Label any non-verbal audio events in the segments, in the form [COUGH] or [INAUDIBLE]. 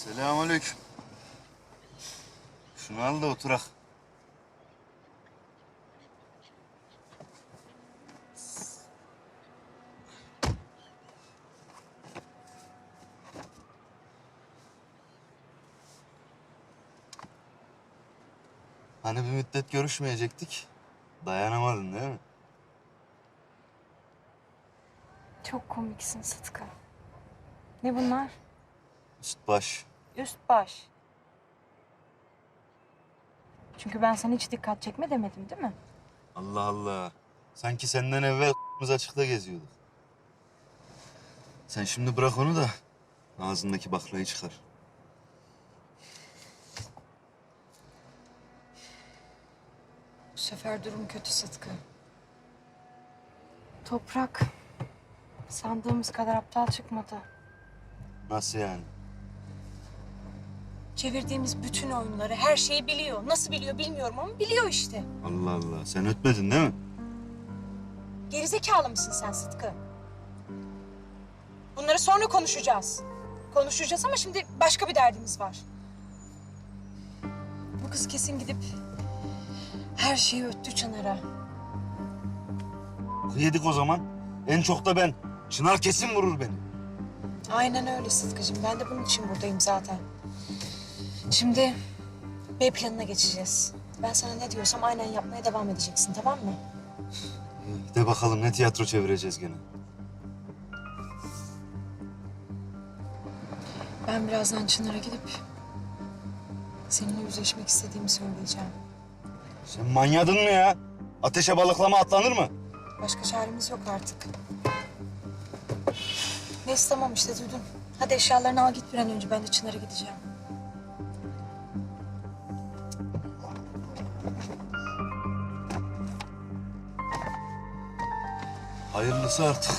Selamünaleyküm. Şunu al da oturak. Hani bir müddet görüşmeyecektik. Dayanamadın değil mi? Çok komiksin Sıtkı. Ne bunlar? Üst baş. Üst baş. Çünkü ben sana hiç dikkat çekme demedim değil mi? Allah Allah. Sanki senden evvel [LAUGHS] açıkta geziyorduk. Sen şimdi bırak onu da ağzındaki baklayı çıkar. Bu sefer durum kötü Sıtkı. Toprak. Sandığımız kadar aptal çıkmadı. Nasıl yani? Çevirdiğimiz bütün oyunları, her şeyi biliyor. Nasıl biliyor bilmiyorum ama biliyor işte. Allah Allah. Sen ötmedin değil mi? Gerizekalı mısın sen Sıtkı? Bunları sonra konuşacağız. Konuşacağız ama şimdi başka bir derdimiz var. Bu kız kesin gidip her şeyi öttü Çınar'a. Yedik o zaman. En çok da ben. Çınar kesin vurur beni. Aynen öyle Sıtkı'cığım. Ben de bunun için buradayım zaten. Şimdi B planına geçeceğiz. Ben sana ne diyorsam aynen yapmaya devam edeceksin tamam mı? İyi, De bakalım ne tiyatro çevireceğiz gene. Ben birazdan Çınar'a gidip seninle yüzleşmek istediğimi söyleyeceğim. Sen manyadın mı ya? Ateşe balıklama atlanır mı? Başka çaremiz yok artık. Neyse tamam işte duydun. Hadi eşyalarını al git bir an önce. Ben de Çınar'a gideceğim. Hayırlısı artık.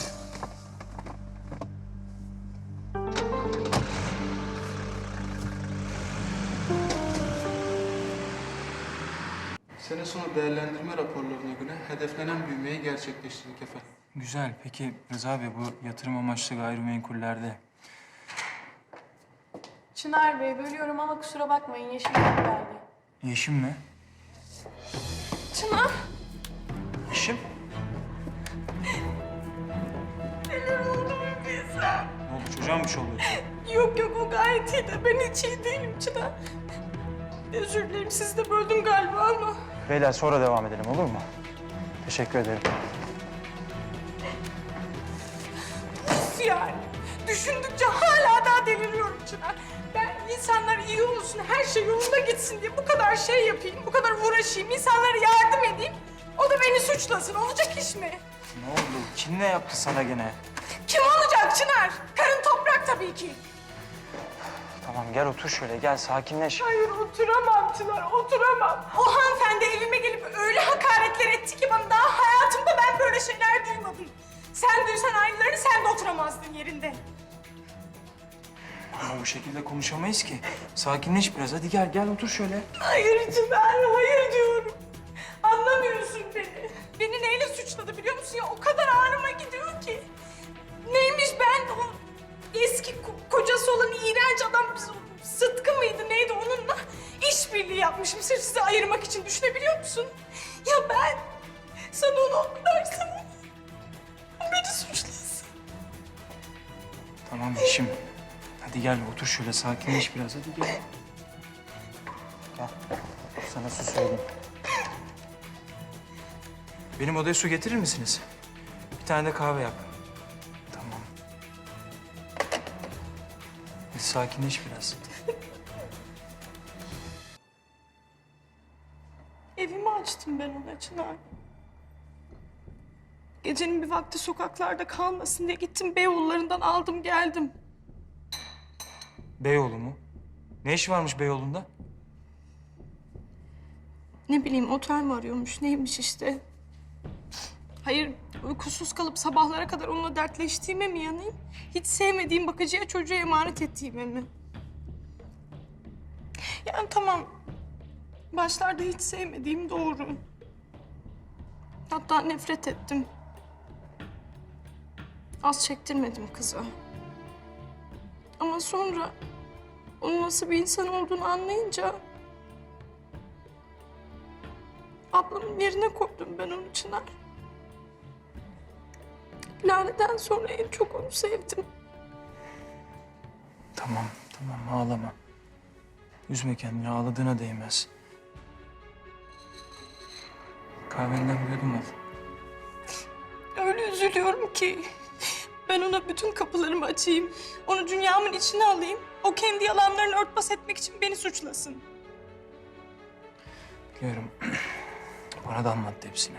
Sene sonu değerlendirme raporlarına göre hedeflenen büyümeyi gerçekleştirdik efendim. Güzel. Peki Rıza Bey bu yatırım amaçlı gayrimenkullerde Çınar Bey bölüyorum ama kusura bakmayın Yeşim çok geldi. Yeşim mi? Çınar! Yeşim? Ne oldu? Çocuğa mı bir şey oluyor? [LAUGHS] Yok yok o gayet iyi de ben hiç iyi değilim Çınar. Özür dilerim sizi de böldüm galiba ama. Beyler sonra devam edelim olur mu? Teşekkür ederim. Üf yani. Düşündükçe hala daha deliriyorum Çınar. Ben insanlar iyi olsun, her şey yolunda gitsin diye bu kadar şey yapayım, bu kadar uğraşayım, insanlara yardım edeyim. O da beni suçlasın. Olacak iş mi? Ne oldu? Kim ne yaptı sana gene? Kim olacak Çınar? Karın toprak tabii ki. Tamam gel otur şöyle gel sakinleş. Hayır oturamam Çınar, oturamam. O hanımefendi evime gelip öyle hakaretler etti ki bana daha hayatımda ben böyle şeyler duymadım. Sen duysan aynılarını sen de oturamazdın yerinde. Ama bu şekilde konuşamayız ki. Sakinleş biraz hadi gel gel otur şöyle. Hayır Çınar, hayır diyorum. Anlamıyorsun beni. Beni neyle suçladı biliyor musun ya? O kadar ağrıma gidiyor ki. Gel otur şöyle sakinleş biraz hadi gel. Gel. Sana su söyleyeyim. Benim odaya su getirir misiniz? Bir tane de kahve yap. Tamam. Hadi sakinleş biraz. Evimi açtım ben ona Çınar. Gecenin bir vakti sokaklarda kalmasın diye gittim Beyoğullarından aldım geldim. Beyoğlu mu? Ne iş varmış Beyoğlu'nda? Ne bileyim otel mi arıyormuş neymiş işte. Hayır uykusuz kalıp sabahlara kadar onunla dertleştiğime mi yanayım? Hiç sevmediğim bakıcıya çocuğu emanet ettiğime mi? Yani tamam başlarda hiç sevmediğim doğru. Hatta nefret ettim. Az çektirmedim kıza. Ama sonra onun nasıl bir insan olduğunu anlayınca... Ablamın yerine koydum ben onu Çınar. Lale'den sonra en çok onu sevdim. Tamam, tamam ağlama. Üzme kendini, ağladığına değmez. Kahvenden bir yudum al. Öyle üzülüyorum ki. Ben ona bütün kapılarımı açayım. Onu dünyamın içine alayım. O kendi yalanlarını örtbas etmek için beni suçlasın. Biliyorum. [CLEARS THROAT] Bana da anlattı hepsini.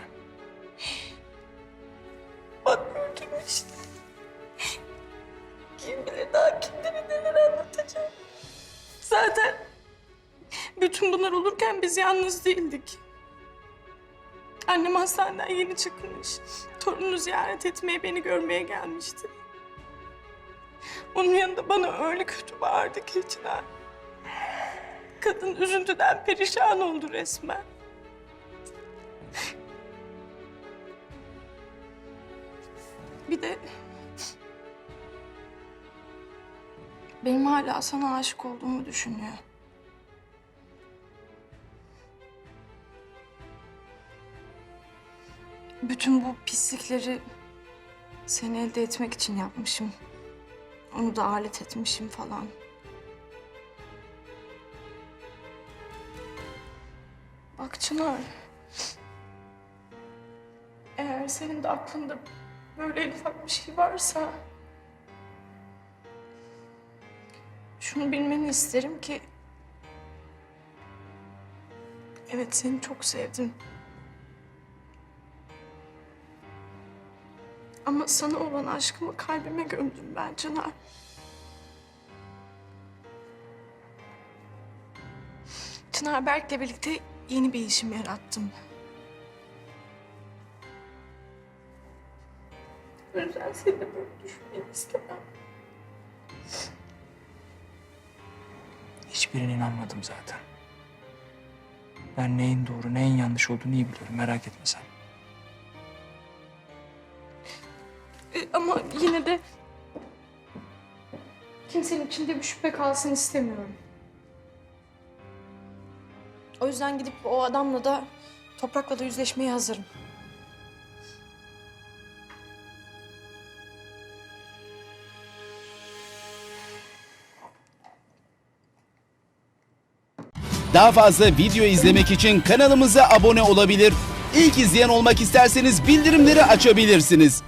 [GASPS] Anladım işte. Kim bilir daha kimlere neler anlatacağım. Zaten bütün bunlar olurken biz yalnız değildik. Annem hastaneden yeni çıkmış. Torununu ziyaret etmeye, beni görmeye gelmişti. Onun yanında bana öyle kötü bağırdı ki Çınar. Kadın üzüntüden perişan oldu resmen. Bir de benim hala sana aşık olduğumu düşünüyor. Bütün bu pislikleri seni elde etmek için yapmışım. Onu da alet etmişim falan. Bak Çınar. Eğer senin de aklında böyle en ufak bir şey varsa... Şunu bilmeni isterim ki... Evet seni çok sevdim. Ama sana olan aşkımı kalbime gömdüm ben Çınar. Çınar Berk'le birlikte yeni bir işim yarattım. O yüzden seni böyle düşünmeni istemem. Hiçbirine inanmadım zaten. Ben neyin doğru, neyin yanlış olduğunu iyi biliyorum. Merak etme sen. içinde bir şüphe kalsın istemiyorum. O yüzden gidip o adamla da toprakla da yüzleşmeye hazırım. Daha fazla video izlemek için kanalımıza abone olabilir. İlk izleyen olmak isterseniz bildirimleri açabilirsiniz.